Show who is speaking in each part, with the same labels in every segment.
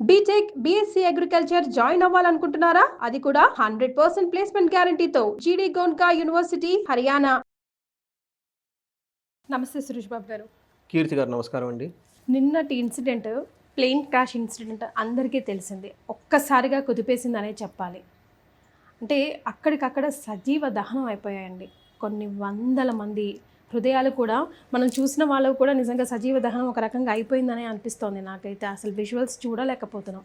Speaker 1: BTech BSc agriculture join అవ్వాలనుకుంటున్నారా? అది కూడా హండ్రెడ్ పర్సెంట్ ప్లేస్మెంట్ గ్యారంటీతో జీడీ గోన్కా యూనివర్సిటీ హర్యానా నమస్తే సురేష్ బాబు గారు.
Speaker 2: కీర్తి గారు నమస్కారం అండి.
Speaker 1: నిన్నటి ఇన్సిడెంట్ ప్లేన్ క్రాష్ ఇన్సిడెంట్ అందరికీ తెలిసింది. ఒక్కసారిగా కుదిపేసిందనే చెప్పాలి. అంటే అక్కడికక్కడ సజీవ దహనం అయిపోయాయండి. కొన్ని వందల మంది హృదయాలు కూడా మనం చూసిన వాళ్ళు కూడా నిజంగా సజీవ దహనం ఒక రకంగా అయిపోయిందనే అనిపిస్తోంది నాకైతే. అసలు విజువల్స్ చూడలేకపోతున్నాం.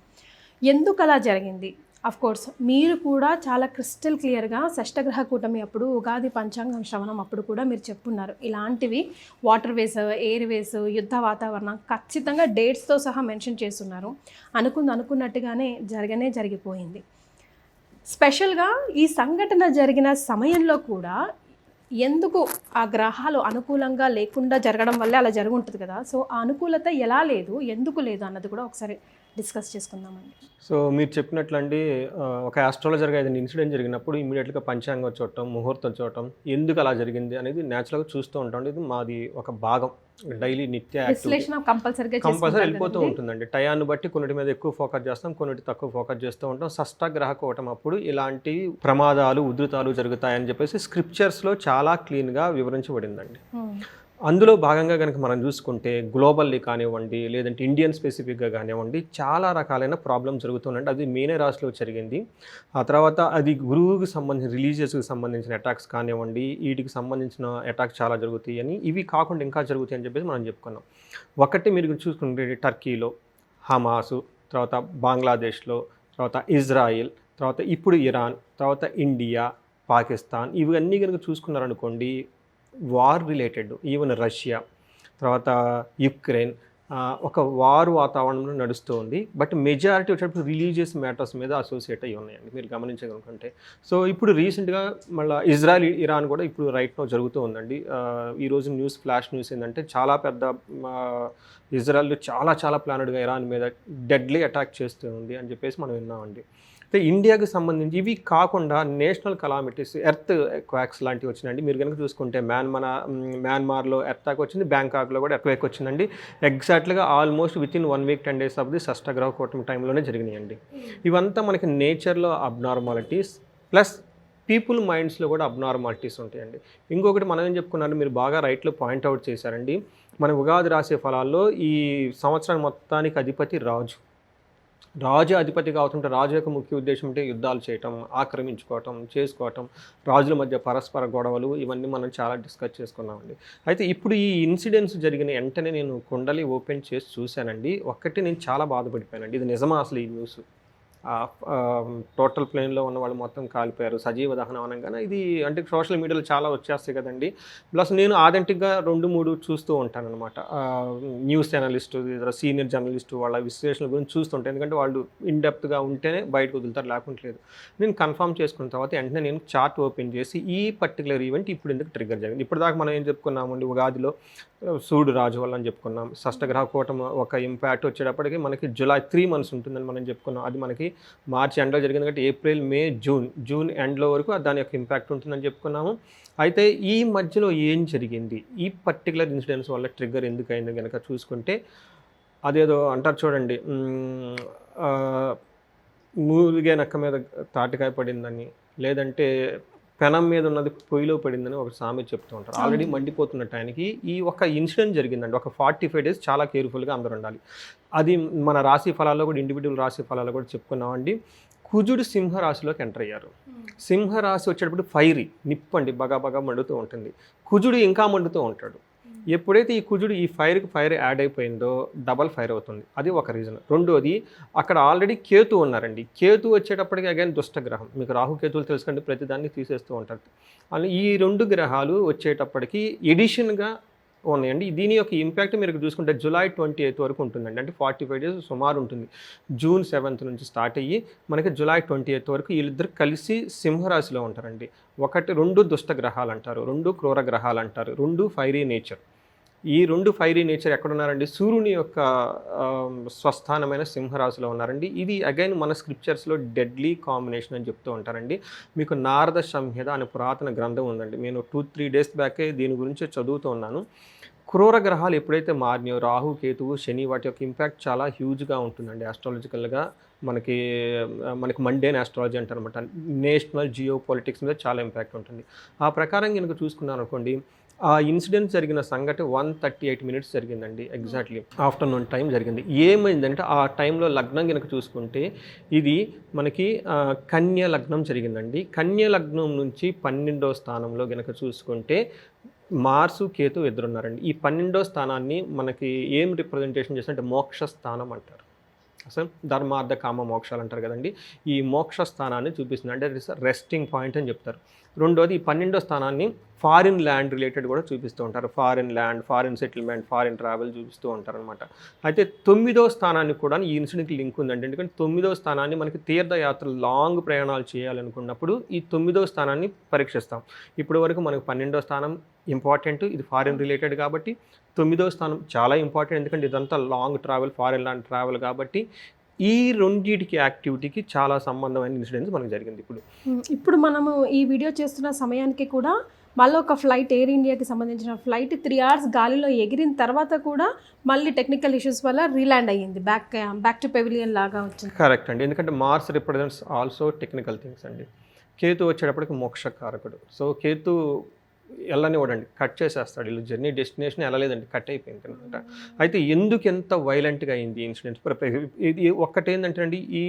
Speaker 1: ఎందుకు అలా జరిగింది? అఫ్ కోర్స్ మీరు కూడా చాలా క్రిస్టల్ క్లియర్గా షష్టగ్రహ కూటమి అప్పుడు ఉగాది పంచాంగం శ్రవణం అప్పుడు కూడా మీరు చెప్పున్నారు. ఇలాంటివి వాటర్ వేస్ ఎయిర్ వేస్ యుద్ధ వాతావరణం ఖచ్చితంగా డేట్స్తో సహా మెన్షన్ చేస్తున్నారు. అనుకుంది అనుకున్నట్టుగానే జరగనే జరిగిపోయింది. స్పెషల్గా ఈ సంఘటన జరిగిన సమయంలో కూడా ఎందుకు ఆ గ్రహాలు అనుకూలంగా లేకుండా జరగడం వల్లే అలా జరుగుంటుంది కదా? సో ఆ అనుకూలత ఎలా లేదు? ఎందుకు లేదు అన్నది కూడా ఒకసారి డిస్కస్ చేసుకుందామండి.
Speaker 2: సో మీరు చెప్పినట్లండి ఒక ఆస్ట్రాలజర్గా ఏదైనా ఇన్సిడెంట్ జరిగినప్పుడు ఇమీడియట్గా పంచాంగం చూడటం ముహూర్తం చూడటం ఎందుకు అలా జరిగింది అనేది న్యాచురల్గా చూస్తూ ఉంటాం. ఇది మాది ఒక భాగం. డైలీ నిత్య
Speaker 1: కంపల్సరిగా
Speaker 2: కంపల్సరీ వెళ్ళిపోతూ ఉంటుందండి. టయాన్ని బట్టి కొన్నిటి మీద ఎక్కువ ఫోకస్ చేస్తాం కొన్నిటి తక్కువ ఫోకస్ చేస్తూ ఉంటాం. షష్టగ్రహ కూటం అప్పుడు ఇలాంటి ప్రమాదాలు ఉధృతాలు జరుగుతాయని చెప్పేసి స్క్రిప్చర్స్లో చాలా క్లీన్గా వివరించబడిందండి. అందులో భాగంగా కనుక మనం చూసుకుంటే గ్లోబల్లీ కానివ్వండి లేదంటే ఇండియన్ స్పెసిఫిక్గా కానివ్వండి చాలా రకాలైన ప్రాబ్లమ్ జరుగుతుందండి. అది మేనే రాశిలో జరిగింది. ఆ తర్వాత అది గురువుకి సంబంధించిన రిలీజియస్కి సంబంధించిన అటాక్స్ కానివ్వండి వీటికి సంబంధించిన అటాక్స్ చాలా జరుగుతాయి అని ఇవి కాకుండా ఇంకా జరుగుతాయి అని చెప్పేసి మనం చెప్పుకున్నాం. ఒకటి మీరు చూసుకుంటే టర్కీలో హమాసు తర్వాత బంగ్లాదేశ్లో తర్వాత ఇజ్రాయిల్ తర్వాత ఇప్పుడు ఇరాన్ తర్వాత ఇండియా పాకిస్తాన్ ఇవన్నీ కనుక చూసుకున్నారనుకోండి వార్ రిలేటెడ్ ఈవెన్ రష్యా తర్వాత యుక్రెయిన్ ఒక వార్ వాతావరణంలో నడుస్తూ ఉంది. బట్ మెజారిటీ వచ్చేటప్పుడు రిలీజియస్ మ్యాటర్స్ మీద అసోసియేట్ అయ్యి ఉన్నాయండి మీరు గమనించగలుగుతుంటే. సో ఇప్పుడు రీసెంట్గా మళ్ళీ ఇజ్రాయెల్ ఇరాన్ కూడా ఇప్పుడు రైట్లో జరుగుతూ ఉందండి. ఈరోజు న్యూస్ ఫ్లాష్ న్యూస్ ఏంటంటే చాలా పెద్ద ఇజ్రాయెల్ చాలా చాలా ప్లానెడ్గా ఇరాన్ మీద డెడ్లీ అటాక్ చేస్తూ ఉంది అని చెప్పేసి మనం విన్నామండి. ఇండియాకి సంబంధించి ఇవి కాకుండా నేషనల్ కలామిటీస్ ఎర్త్ క్వాక్స్ లాంటివి వచ్చినాయండి. మీరు కనుక చూసుకుంటే మ్యాన్మన మ్యాన్మార్లో ఎర్తాక్ వచ్చింది బ్యాంకాక్లో కూడా ఎర్త్క్వేక్ వచ్చిందండి. ఎగ్జాక్ట్గా almost with in one week ten days of the షష్టగ్రహ కూటమి టైంలోనే జరిగినాయండి. ఇవంతా మనకి నేచర్లో అబ్నార్మాలిటీస్ ప్లస్ పీపుల్ మైండ్స్లో కూడా అబ్నార్మాలిటీస్ ఉంటాయండి. ఇంకొకటి మనం ఏం చెప్పుకున్నారు మీరు బాగా రైట్లో పాయింట్అవుట్ చేశారండి. మన ఉగాది రాసే ఫలాల్లో ఈ సంవత్సరం మొత్తానికి అధిపతి రాజు. రాజు అధిపతి అవుతుంటే రాజు యొక్క ముఖ్య ఉద్దేశం అంటే యుద్ధాలు చేయటం ఆక్రమించుకోవటం చేసుకోవటం రాజుల మధ్య పరస్పర గొడవలు ఇవన్నీ మనం చాలా డిస్కస్ చేసుకున్నామండి. అయితే ఇప్పుడు ఈ ఇన్సిడెంట్స్ జరిగిన వెంటనే నేను కుండలి ఓపెన్ చేసి చూశానండి. ఒక్కటి నేను చాలా బాధపడిపోయానండి. ఇది నిజమా అసలు ఈ న్యూస్ టోటల్ ప్లేన్లో ఉన్న వాళ్ళు మొత్తం కాలిపోయారు. సజీవ దహనం అనగానే ఇది అంటే సోషల్ మీడియాలో చాలా వచ్చేస్తాయి కదండి. ప్లస్ నేను ఆథెంటిక్గా రెండు మూడు చూస్తూ ఉంటాను అనమాట న్యూస్ జర్నలిస్టు సీనియర్ జర్నలిస్టు వాళ్ళ విశ్లేషణ గురించి చూస్తుంటాను ఎందుకంటే వాళ్ళు ఇన్డెప్త్గా ఉంటేనే బయటకు వదులుతారు లేకుంటే లేదు. నేను కన్ఫర్మ్ చేసుకున్న తర్వాత వెంటనే నేను చార్ట్ ఓపెన్ చేసి ఈ పర్టికులర్ ఈవెంట్ ఇప్పుడు ఎందుకు ట్రిగ్గర్ జరిగింది. ఇప్పటిదాకా మనం ఏం చెప్పుకున్నామండి? ఉగాదిలో సూడు రాజు వల్ల అని చెప్పుకున్నాం. షష్టగ్రహ కూటమి ఒక ఇంపాక్ట్ వచ్చేటప్పటికి మనకి జూలై త్రీ మంత్స్ ఉంటుందని మనం చెప్పుకున్నాం. అది మనకి మార్చి ఎండ్లో జరిగింది కాబట్టి ఏప్రిల్ మే జూన్ జూన్ ఎండ్లో వరకు దాని యొక్క ఇంపాక్ట్ ఉంటుందని చెప్పుకున్నాము. అయితే ఈ మధ్యలో ఏం జరిగింది? ఈ పర్టికులర్ ఇన్సిడెంట్స్ వల్ల ట్రిగ్గర్ ఎందుకు అయింది కనుక చూసుకుంటే అదేదో అంటారు చూడండి మూలిగే నక్క మీద తాటికాయ పడిందని లేదంటే పెనం మీద ఉన్నది పొయ్యిలో పడిందని ఒక సామెత చెప్తూ ఉంటారు. ఆల్రెడీ మండిపోతున్న టైంకి ఈ ఒక ఇన్సిడెంట్ జరిగిందండి. ఒక ఫార్టీ ఫైవ్ డేస్ చాలా కేర్ఫుల్గా అందరూ ఉండాలి. అది మన రాశి ఫలాల్లో కూడా ఇండివిజువల్ రాశి ఫలాల్లో కూడా చెప్పుకున్నామండి. కుజుడు సింహ రాశిలోకి ఎంటర్ అయ్యారు. సింహ రాశి వచ్చేటప్పుడు ఫైరీ నిప్పండి బగా బగా మండుతూ ఉంటుంది. కుజుడు ఇంకా మండుతూ ఉంటాడు. ఎప్పుడైతే ఈ కుజుడు ఈ ఫైర్కి ఫైర్ యాడ్ అయిపోయిందో డబల్ ఫైర్ అవుతుంది. అది ఒక రీజన్. రెండోది అక్కడ ఆల్రెడీ కేతు ఉన్నారండి. కేతు వచ్చేటప్పటికి అగైన్ దుష్టగ్రహం. మీకు రాహు కేతువులు ప్రతిదాన్ని తీసేస్తూ ఉంటారు. అందులో ఈ రెండు గ్రహాలు వచ్చేటప్పటికి ఎడిషన్గా ఉన్నాయండి. దీని యొక్క ఇంపాక్ట్ మీరు చూసుకుంటే జూలై ట్వంటీ ఎయిత్ వరకు ఉంటుందండి. అంటే ఫార్టీ ఫైవ్ డేస్ సుమారు ఉంటుంది. జూన్ సెవెంత్ నుంచి స్టార్ట్ అయ్యి మనకి జూలై ట్వంటీ ఎయిత్ వరకు వీళ్ళిద్దరు కలిసి సింహరాశిలో ఉంటారండి. ఒకటి రెండు దుష్ట గ్రహాలు అంటారు రెండు క్రూర గ్రహాలు అంటారు రెండు ఫైరీ నేచర్ ఈ రెండు ఫైరీ నేచర్ ఎక్కడున్నారండి? సూర్యుని యొక్క స్వస్థానమైన సింహరాశిలో ఉన్నారండి. ఇది అగైన్ మన స్క్రిప్చర్స్లో డెడ్లీ కాంబినేషన్ అని చెప్తూ ఉంటారండి. మీకు నారద సంహిత అనే పురాతన గ్రంథం ఉందండి. నేను టూ త్రీ డేస్ బ్యాకే దీని గురించి చదువుతూ ఉన్నాను. క్రూర గ్రహాలు ఎప్పుడైతే మారినాయో రాహు కేతువు శని వాటి యొక్క ఇంపాక్ట్ చాలా హ్యూజ్గా ఉంటుందండి. ఆస్ట్రాలజికల్గా మనకి మనకి మండేన్ ఆస్ట్రాలజీ అంటారనమాట నేషనల్ జియో పాలిటిక్స్ మీద చాలా ఇంపాక్ట్ ఉంటుంది. ఆ ప్రకారం కనుక చూసుకున్నాను అనుకోండి ఆ ఇన్సిడెంట్ జరిగిన సంఘటన వన్ థర్టీ ఎయిట్ మినిట్స్ జరిగిందండి ఎగ్జాక్ట్లీ ఆఫ్టర్నూన్ టైం జరిగింది. ఏమైందంటే ఆ టైంలో లగ్నం కనుక చూసుకుంటే ఇది మనకి కన్య లగ్నం జరిగిందండి. కన్య లగ్నం నుంచి పన్నెండో స్థానంలో కనుక చూసుకుంటే మార్సు కేతు ఎదురున్నారండి ఈ పన్నెండో స్థానాన్ని మనకి ఏం రిప్రజెంటేషన్ చేస్తుంటే మోక్ష స్థానం అంటారు. అసలు ధర్మార్థ కామ మోక్షాలు అంటారు కదండి. ఈ మోక్ష స్థానాన్ని చూపిస్తుంది. అంటే రెస్టింగ్ పాయింట్ అని చెప్తారు. రెండోది ఈ పన్నెండో స్థానాన్ని ఫారిన్ ల్యాండ్ రిలేటెడ్ కూడా చూపిస్తూ ఉంటారు. Foreign land foreign settlement foreign travel చూపిస్తూ ఉంటారు అనమాట అయితే తొమ్మిదో స్థానానికి కూడా ఈ ఇన్సిడెంట్కి లింక్ ఉందండి. ఎందుకంటే తొమ్మిదో స్థానాన్ని మనకి తీర్థయాత్రలు లాంగ్ ప్రయాణాలు చేయాలనుకున్నప్పుడు ఈ తొమ్మిదో స్థానాన్ని పరీక్షిస్తాం. ఇప్పటి వరకు మనకు పన్నెండో స్థానం ఇంపార్టెంట్ ఇది ఫారిన్ రిలేటెడ్ కాబట్టి తొమ్మిదో స్థానం చాలా ఇంపార్టెంట్. ఎందుకంటే ఇదంతా long travel foreign land travel కాబట్టి ఈ రెండింటికి యాక్టివిటీకి చాలా సంబంధమైన ఇన్సిడెంట్స్ మనకు జరిగింది ఇప్పుడు.
Speaker 1: ఇప్పుడు మనము ఈ వీడియో చేస్తున్న సమయానికి కూడా మళ్ళీ ఒక ఫ్లైట్ ఎయిర్ ఇండియాకి సంబంధించిన ఫ్లైట్ త్రీ అవర్స్ గాలిలో ఎగిరిన తర్వాత కూడా మళ్ళీ టెక్నికల్ ఇష్యూస్ వల్ల రీలాండ్ అయ్యింది. బ్యాక్ బ్యాక్ టు పెవిలియన్ లాగా వచ్చింది.
Speaker 2: కరెక్ట్ అండి. ఎందుకంటే Mars represents also technical things అండి. కేతు వచ్చేటప్పటికి మోక్షకారకుడు. సో కేతు వెళ్ళనివ్వడండి. కట్ చేసేస్తాడు. వీళ్ళు జర్నీ డెస్టినేషన్ వెళ్ళలేదండి. కట్ అయిపోయింది అనమాట. అయితే ఎందుకు ఎంత వైలెంట్గా అయింది ఇన్సిడెంట్స్ ఇది ఒక్కటేంటంటే అండి ఈ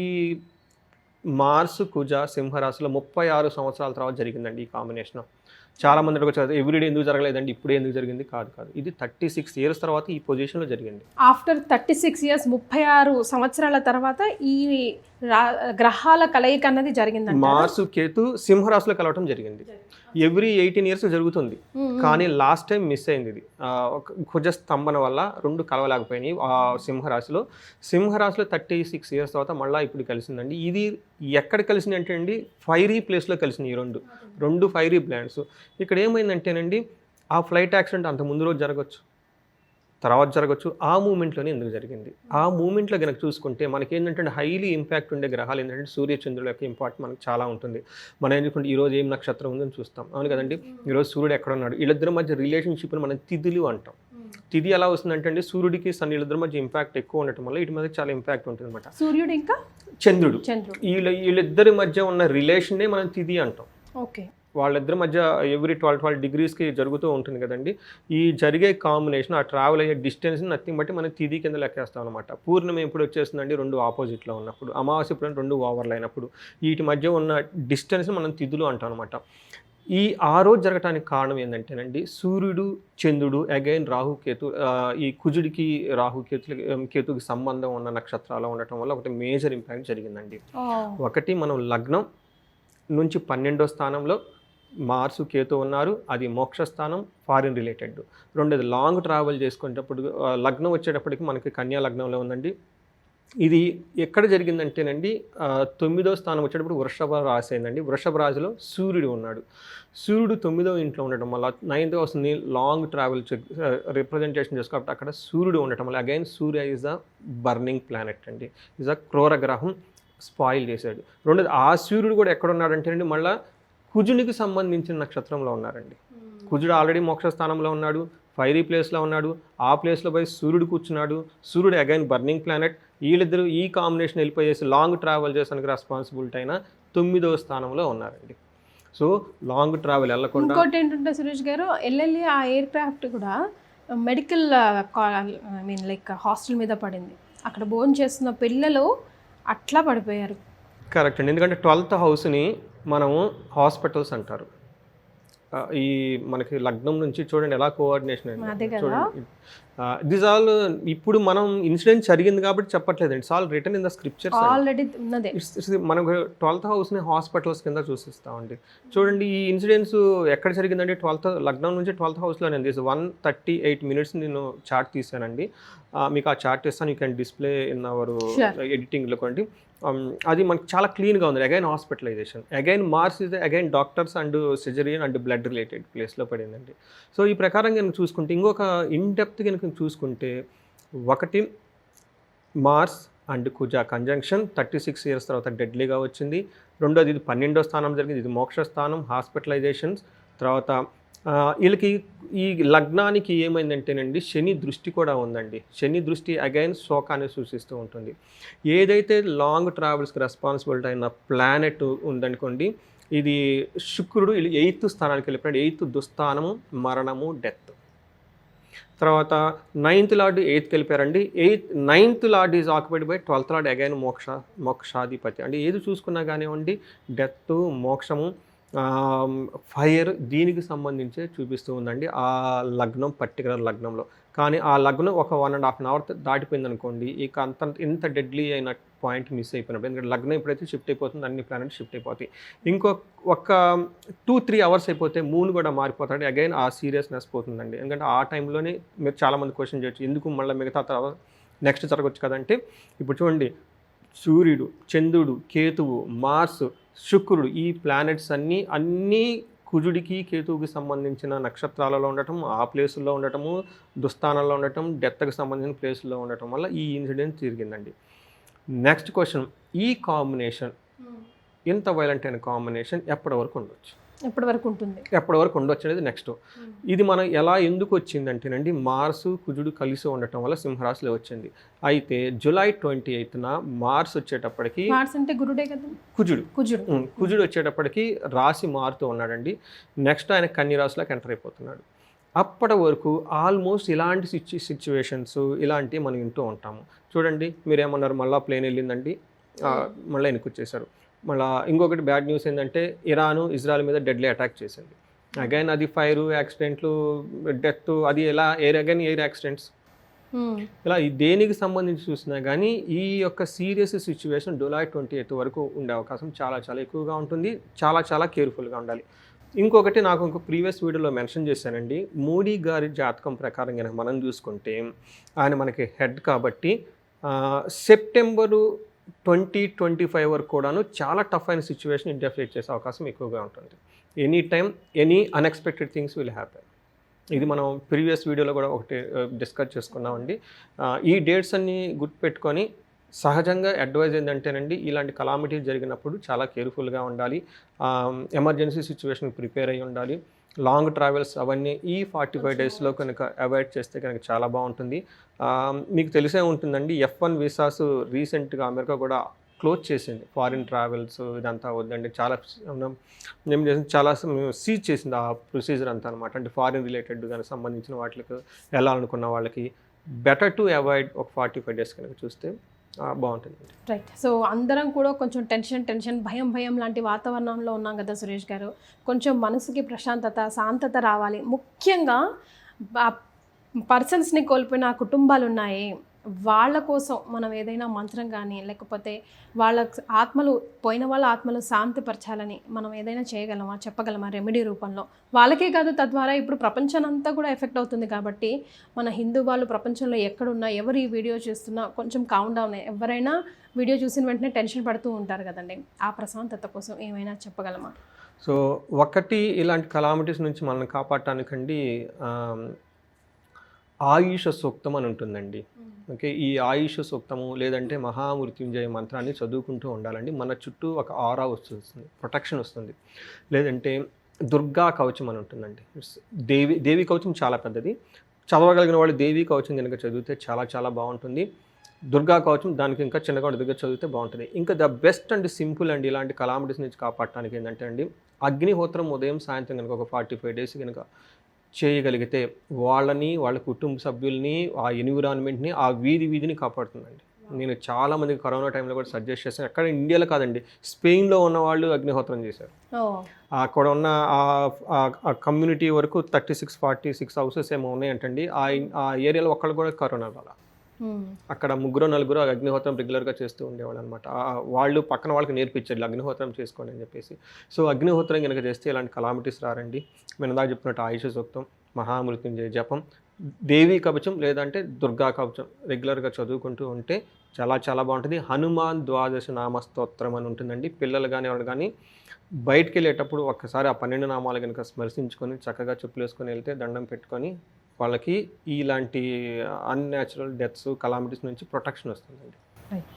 Speaker 2: మార్స్ కుజ సింహరాశిలో ముప్పై ఆరు సంవత్సరాల తర్వాత జరిగిందండి ఈ కాంబినేషన్. చాలా మంది వచ్చారు ఎవ్రీడే ఎందుకు జరగలేదండి? ఇప్పుడే ఎందుకు జరిగింది? కాదు కాదు. ఇది థర్టీ సిక్స్ ఇయర్స్ తర్వాత ఈ పొజిషన్లో జరిగింది.
Speaker 1: ఆఫ్టర్ థర్టీ సిక్స్ ఇయర్స్ ముప్పై ఆరు సంవత్సరాల తర్వాత ఈ గ్రహాల కలయిక అన్నది జరిగిందంట.
Speaker 2: మార్స్ కేతు సింహరాశిలో కలవటం జరిగింది. ఎవ్రీ ఎయిటీన్ ఇయర్స్ జరుగుతుంది. కానీ లాస్ట్ టైం మిస్ అయింది ఇది. కుజ స్తంభన వల్ల రెండు కలవలేకపోయినాయి ఆ సింహరాశిలో. సింహరాశిలో థర్టీ సిక్స్ ఇయర్స్ తర్వాత మళ్ళీ ఇప్పుడు కలిసిందండి. ఇది ఎక్కడ కలిసింది అంటే అండి ఫైరీ ప్లేస్లో కలిసినాయి ఈ రెండు. రెండు ఫైరీ బ్లాండ్స్ ఇక్కడ ఏమైందంటేనండి ఆ ఫ్లైట్ యాక్సిడెంట్ అంత ముందు రోజు జరగచ్చు. తర్వాత జరగచ్చు. ఆ మూమెంట్లోనే ఎందుకు జరిగింది. ఆ మూమెంట్లో కనుక చూసుకుంటే మనకి ఏంటంటే హైలీ ఇంపాక్ట్ ఉండే గ్రహాలు ఏంటంటే సూర్యచంద్రుల యొక్క ఇంపాక్ట్ మనకు చాలా ఉంటుంది. మనం ఎందుకంటే ఈరోజు ఏం నక్షత్రం ఉందని చూస్తాం. అవును కదండి? ఈరోజు సూర్యుడు ఎక్కడ ఉన్నాడు? వీళ్ళిద్దరి మధ్య రిలేషన్షిప్ని మనం తిథులు అంటాం. తిథి ఎలా వస్తుందంటే అండి సూర్యుడికి సన్ వీళ్ళిద్దరి మధ్య ఇంపాక్ట్ ఎక్కువ ఉండటం వల్ల వీటి మీద చాలా ఇంపాక్ట్ ఉంటుంది అనమాట
Speaker 1: సూర్యుడు ఇంకా
Speaker 2: చంద్రుడు.
Speaker 1: చంద్రుడు.
Speaker 2: వీళ్ళ వీళ్ళిద్దరి మధ్య ఉన్న రిలేషన్నే మనం తిథి అంటాం.
Speaker 1: ఓకే.
Speaker 2: వాళ్ళిద్దరి మధ్య ఎవ్రీ ట్వెల్వ్ ట్వెల్వ్ డిగ్రీస్కి జరుగుతూ ఉంటుంది కదండి. ఈ జరిగే కాంబినేషన్ ఆ ట్రావెల్ అయ్యే డిస్టెన్స్ నథింగ్ బట్టి మనం తిది కింద లెక్కేస్తాం అనమాట పూర్ణిమ ఎప్పుడు వచ్చేస్తుందండి? రెండు ఆపోజిట్లో ఉన్నప్పుడు. అమావాస్య ఎప్పుడు రెండు ఓవర్లు అయినప్పుడు. వీటి మధ్య ఉన్న డిస్టెన్స్ మనం తిథులు అంటాం అనమాట ఈ ఆ రోజు జరగటానికి కారణం ఏంటంటేనండి సూర్యుడు చంద్రుడు అగైన్ రాహు కేతు ఆ, ఈ కుజుడికి రాహు కేతు కేతుకి సంబంధం ఉన్న నక్షత్రాలు ఉండటం వల్ల ఒకటి మేజర్ ఇంపాక్ట్ జరిగిందండి. ఒకటి మనం లగ్నం నుంచి పన్నెండో స్థానంలో మార్సు కేతు ఉన్నారు. అది మోక్ష స్థానం ఫారిన్ రిలేటెడ్. రెండోది లాంగ్ ట్రావెల్ చేసుకునేటప్పుడు లగ్నం వచ్చేటప్పటికి మనకి కన్యా లగ్నంలో ఉందండి. ఇది ఎక్కడ జరిగిందంటేనండి తొమ్మిదో స్థానం వచ్చేటప్పుడు వృషభ రాశి అయిందండి. వృషభ రాశిలో సూర్యుడు ఉన్నాడు. సూర్యుడు తొమ్మిదో ఇంట్లో ఉండటం వల్ల నైన్త్ వస్తుంది లాంగ్ ట్రావెల్ రిప్రజెంటేషన్ చేసుకోబట్టి అక్కడ సూర్యుడు ఉండటం వల్ల again Surya is a burning planet అండి. ఈజ్ అ క్రోర గ్రహం స్పాయిల్ చేశాడు. రెండోది ఆ సూర్యుడు కూడా ఎక్కడ ఉన్నాడంటే అండి మళ్ళీ కుజునికి సంబంధించిన నక్షత్రంలో ఉన్నారండి. కుజుడు ఆల్రెడీ మోక్ష స్థానంలో ఉన్నాడు ఫైరీ ప్లేస్లో ఉన్నాడు ఆ ప్లేస్లో పోయి సూర్యుడు కూర్చున్నాడు సూర్యుడు అగైన్ బర్నింగ్ ప్లానెట్ వీళ్ళిద్దరూ ఈ కాంబినేషన్ వెళ్ళిపోయేసి లాంగ్ ట్రావెల్ చేసానికి రెస్పాన్సిబిలిటీ అయిన తొమ్మిదవ స్థానంలో ఉన్నారండి. సో లాంగ్ ట్రావెల్ వెళ్ళకుండా
Speaker 1: ఇంకోటి ఏంటంటే సురేష్ గారు ఎల్ఎల్ఈ ఆ ఎయిర్ క్రాఫ్ట్ కూడా medical I mean like hostel మీద పడింది. అక్కడ భోజనం చేస్తున్న పిల్లలు అట్లా పడిపోయారు.
Speaker 2: కరెక్ట్ అండి. ఎందుకంటే ట్వెల్త్ హౌస్ని మనము హాస్పిటల్స్ అంటారు. ఈ మనకి లగ్నం నుంచి చూడండి ఎలా కోఆర్డినేషన్. చూడండి. దిస్ ఆల్ ఇప్పుడు మనం ఇన్సిడెంట్ జరిగింది కాబట్టి చెప్పట్లేదు it's all return in the scriptures
Speaker 1: already ఉన్నదే.
Speaker 2: మనకు ట్వెల్త్ హౌస్ని హాస్పిటల్స్ కింద చూసిస్తామండి. చూడండి ఈ ఇన్సిడెంట్స్ ఎక్కడ జరిగిందంటే ట్వెల్త్ లగ్నం నుంచి ట్వెల్త్ హౌస్లో నేను తీసి వన్ థర్టీ ఎయిట్ మినిట్స్ నేను చార్ట్ తీసానండి మీకు ఆ చార్ట్ ఇస్తాను. You can display in our. ఎడిటింగ్లో కొండి. అది మనకి చాలా క్లీన్గా ఉంది. Again hospitalization again Mars is again doctors and caesarean and blood related ప్లేస్లో పడిందండి. సో ఈ ప్రకారం కనుక చూసుకుంటే ఇంకొక ఇన్ డెప్త్ కనుక చూసుకుంటే ఒకటి Mars and Kuja conjunction thirty six years తర్వాత డెడ్లీగా వచ్చింది. రెండోది ఇది పన్నెండో స్థానం జరిగింది. ఇది మోక్ష స్థానం హాస్పిటలైజేషన్స్. తర్వాత వీళ్ళకి ఈ లగ్నానికి ఏమైందంటేనండి శని దృష్టి కూడా ఉందండి. శని దృష్టి అగైన్ శోకాన్ని సూచిస్తూ ఉంటుంది. ఏదైతే లాంగ్ ట్రావెల్స్కి రెస్పాన్సిబిలిటీ అయిన ప్లానెట్ ఉందనుకోండి ఇది శుక్రుడు ఎయిత్ స్థానానికి వెళ్ళిపోయాడు ఎయిత్ దుస్థానము మరణము డెత్. తర్వాత నైన్త్ లార్డ్ ఎయిత్కి వెళ్ళిపోయారండి. Eighth ninth lord is occupied by twelfth lord again మోక్ష మోక్షాధిపతి. అంటే ఏది చూసుకున్నా కానివ్వండి డెత్ మోక్షము ఫైర్ దీనికి సంబంధించే చూపిస్తూ ఉందండి. ఆ లగ్నం పర్టికులర్ లగ్నంలో. కానీ ఆ లగ్నం ఒక one and half an hour దాటిపోయింది అనుకోండి ఇక అంత ఇంత డెడ్లీ అయిన పాయింట్ మిస్ అయిపోయినప్పుడు ఎందుకంటే లగ్నం ఎప్పుడైతే షిఫ్ట్ అయిపోతుంది అన్ని ప్లానెట్ షిఫ్ట్ అయిపోతాయి. ఇంకో ఒక టూ త్రీ అవర్స్ అయిపోతే మూన్ కూడా మారిపోతాడు. అగైన్ ఆ సీరియస్నెస్ పోతుందండి. ఎందుకంటే ఆ టైంలోనే మీరు చాలామంది క్వశ్చన్ చేయొచ్చు. ఎందుకు మళ్ళీ మిగతా తర్వాత నెక్స్ట్ జరగవచ్చు కదంటే ఇప్పుడు చూడండి సూర్యుడు చంద్రుడు కేతువు మార్స్ శుక్రుడు ఈ ప్లానెట్స్ అన్నీ అన్నీ కుజుడికి కేతువుకి సంబంధించిన నక్షత్రాలలో ఉండటం ఆ ప్లేసుల్లో ఉండటము దుస్థానాల్లో ఉండటం డెత్కి సంబంధించిన ప్లేసుల్లో ఉండటం వల్ల ఈ ఇన్సిడెంట్ జరిగిందండి. నెక్స్ట్ క్వశ్చన్ ఈ కాంబినేషన్ ఇంత వైలెంట్ అయిన కాంబినేషన్ ఎప్పటి వరకు ఉండొచ్చు?
Speaker 1: ఎప్పటి వరకు ఉంటుంది.
Speaker 2: ఎప్పటి వరకు ఉండొచ్చు అనేది నెక్స్ట్ ఇది మనం ఎలా ఎందుకు వచ్చిందంటేనండి మార్సు కుజుడు కలిసి ఉండటం వల్ల సింహరాశిలో వచ్చింది. అయితే జూలై ట్వంటీ ఎయిత్న మార్స్ వచ్చేటప్పటికి
Speaker 1: మార్స్ అంటే గురుడే కదా.
Speaker 2: కుజుడు.
Speaker 1: కుజుడు.
Speaker 2: కుజుడు వచ్చేటప్పటికి రాశి మారుతూ ఉన్నాడండి. నెక్స్ట్ ఆయన కన్య రాశిలోకి ఎంటర్ అయిపోతున్నాడు. అప్పటి వరకు ఆల్మోస్ట్ ఇలాంటి సిచ్యు సిచ్యువేషన్స్ ఇలాంటివి మనం వింటూ ఉంటాము. చూడండి మీరేమన్నారు మళ్ళీ ప్లేన్ వెళ్ళిందండి? ఆ, మళ్ళీ వెనక్కి వచ్చేసారు. మళ్ళీ ఇంకొకటి బ్యాడ్ న్యూస్ ఏంటంటే ఇరాను ఇజ్రాయెల్ మీద డెడ్లీ అటాక్ చేసింది. అగైన్ అది ఫైర్ యాక్సిడెంట్లు డెత్ అది ఎలా air again air accidents.
Speaker 1: Um.
Speaker 2: ఇలా దేనికి సంబంధించి చూసినా కానీ ఈ యొక్క serious situation July twenty eighth వరకు ఉండే అవకాశం చాలా చాలా ఎక్కువగా ఉంటుంది. చాలా చాలా కేర్ఫుల్గా ఉండాలి. ఇంకొకటి నాకు ఇంకో ప్రీవియస్ వీడియోలో మెన్షన్ చేశానండి. మోడీ గారి జాతకం ప్రకారం కనుక మనం చూసుకుంటే ఆయన మనకి హెడ్ కాబట్టి సెప్టెంబరు ట్వంటీ ట్వంటీ ఫైవ్ వరకు కూడాను చాలా టఫ్ అయిన సిచ్యువేషన్ ఇండియా ఫేస్ చేసే అవకాశం ఎక్కువగా ఉంటుంది. Any time any unexpected things will happen ఇది మనం ప్రీవియస్ వీడియోలో కూడా ఒకటి uh, డిస్కస్ చేసుకున్నామండి. Uh, ఈ డేట్స్ అన్ని గుర్తుపెట్టుకొని సహజంగా అడ్వైజ్ ఏంటంటేనండి ఇలాంటి కలామిటీస్ జరిగినప్పుడు చాలా కేర్ఫుల్గా ఉండాలి. ఎమర్జెన్సీ సిచ్యువేషన్ ప్రిపేర్ అయి ఉండాలి. లాంగ్ ట్రావెల్స్ అవన్నీ ఈ ఫార్టీ ఫైవ్ డేస్లో కనుక అవాయిడ్ చేస్తే కనుక చాలా బాగుంటుంది. మీకు తెలిసే ఉంటుందండి ఎఫ్ వన్ వీసాస్ రీసెంట్గా అమెరికా కూడా క్లోజ్ చేసింది. ఫారిన్ ట్రావెల్స్ ఇదంతా వద్దండి చాలా ఏం చేసింది? చాలా సీజ్ చేసింది ఆ ప్రొసీజర్ అంతా అనమాట అంటే ఫారిన్ రిలేటెడ్ కానీ సంబంధించిన వాటికి వెళ్ళాలనుకున్న వాళ్ళకి. బెటర్ టు అవాయిడ్ ఒక ఫార్టీ ఫైవ్ డేస్ కనుక చూస్తే బాగుంటుంది.
Speaker 1: రైట్ సో అందరం కూడా కొంచెం టెన్షన్ టెన్షన్ భయం భయం లాంటి వాతావరణంలో ఉన్నాం కదా సురేష్ గారు. కొంచెం మనసుకి ప్రశాంతత శాంతత రావాలి. ముఖ్యంగా పర్సన్స్ని కోల్పోయిన కుటుంబాలు ఉన్నాయి వాళ్ళ కోసం మనం ఏదైనా మంత్రం కానీ లేకపోతే వాళ్ళ ఆత్మలు పోయిన వాళ్ళ ఆత్మలు శాంతిపరచాలని మనం ఏదైనా చేయగలమా చెప్పగలమా రెమెడీ రూపంలో? వాళ్ళకే కాదు తద్వారా ఇప్పుడు ప్రపంచానంతా కూడా ఎఫెక్ట్ అవుతుంది కాబట్టి మన హిందూ వాళ్ళు ప్రపంచంలో ఎక్కడున్నా ఎవరు ఈ వీడియో చూస్తున్నా కొంచెం కౌంట్ డౌన్ ఎవరైనా వీడియో చూసిన వెంటనే టెన్షన్ పడుతూ ఉంటారు కదండి. ఆ ప్రశాంతత కోసం ఏమైనా చెప్పగలమా?
Speaker 2: సో ఒకటి ఇలాంటి కలామిటీస్ నుంచి మనల్ని కాపాడటానికండి ఆయుష సూక్తం అని ఉంటుందండి. ఓకే ఈ ఆయుష సూక్తము లేదంటే మహామృత్యుంజయ మంత్రాన్ని చదువుకుంటూ ఉండాలండి. మన చుట్టూ ఒక ఆరా వస్తుంది ప్రొటెక్షన్ వస్తుంది. లేదంటే దుర్గా కవచం అని ఉంటుందండి. దేవి దేవి కవచం చాలా పెద్దది. చదవగలిగిన వాళ్ళు దేవి కవచం కనుక చదివితే చాలా చాలా బాగుంటుంది. దుర్గా కవచం దానికి ఇంకా చిన్నగా దగ్గర చదివితే బాగుంటుంది. ఇంకా ద బెస్ట్ అండ్ సింపుల్ అండి ఇలాంటి కలామిటీస్ నుంచి కాపాడటానికి ఏంటంటే అండి అగ్నిహోత్రం ఉదయం సాయంత్రం కనుక ఒక ఫార్టీ ఫైవ్ డేస్ కనుక చేయగలిగితే వాళ్ళని వాళ్ళ కుటుంబ సభ్యుల్ని ఆ ఎన్విరాన్మెంట్ని ఆ వీధి వీధిని కాపాడుతుందండి. నేను చాలా మందికి కరోనా టైంలో కూడా సజెస్ట్ చేస్తాను ఎక్కడ ఇండియాలో కాదండి స్పెయిన్లో ఉన్న వాళ్ళు అగ్నిహోత్రం చేశారు. అక్కడ ఉన్న ఆ- కమ్యూనిటీ వరకు thirty six forty six houses ఏమో ఉన్నాయంటండి. ఆ ఆ ఏరియాలో ఒక్కళ్ళు కూడా కరోనా రాల
Speaker 1: ఉమ్.
Speaker 2: అక్కడ ముగ్గురు నలుగురు ఆ అగ్నిహోత్రం రెగ్యులర్గా చేస్తూ ఉండేవాళ్ళు అనమాట వాళ్ళు పక్కన వాళ్ళకి నేర్పించారు అగ్నిహోత్రం చేసుకోండి అని చెప్పేసి. సో అగ్నిహోత్రం కనుక చేస్తే ఇలాంటి కలామిటీస్ రారండి. మేము ఇందాక చెప్పినట్టు ఆయుష సూక్తం మహామృత్యుంజయ జపం దేవీ కవచం లేదంటే దుర్గా కవచం రెగ్యులర్గా చదువుకుంటూ ఉంటే చాలా చాలా బాగుంటుంది. హనుమాన్ ద్వాదశ నామ స్తోత్రం అని ఉంటుందండి. పిల్లలు కానీ ఎవరు కానీ బయటికి వెళ్ళేటప్పుడు ఒక్కసారి ఆ పన్నెండు నామాలు కనుక స్మర్శించుకొని చక్కగా చెప్పులు వేసుకొని వెళ్తే దండం పెట్టుకొని వాళ్ళకి ఇలాంటి అన్యాచురల్ డెత్స్ కలామిటీస్ నుంచి ప్రొటెక్షన్ వస్తుందండి.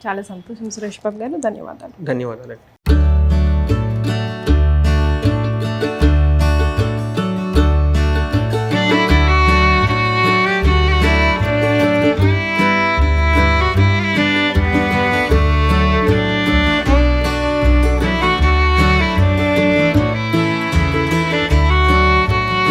Speaker 1: చాలా సంతోషం సురేష్ బాబు గారు. ధన్యవాదాలు.
Speaker 2: ధన్యవాదాలండి.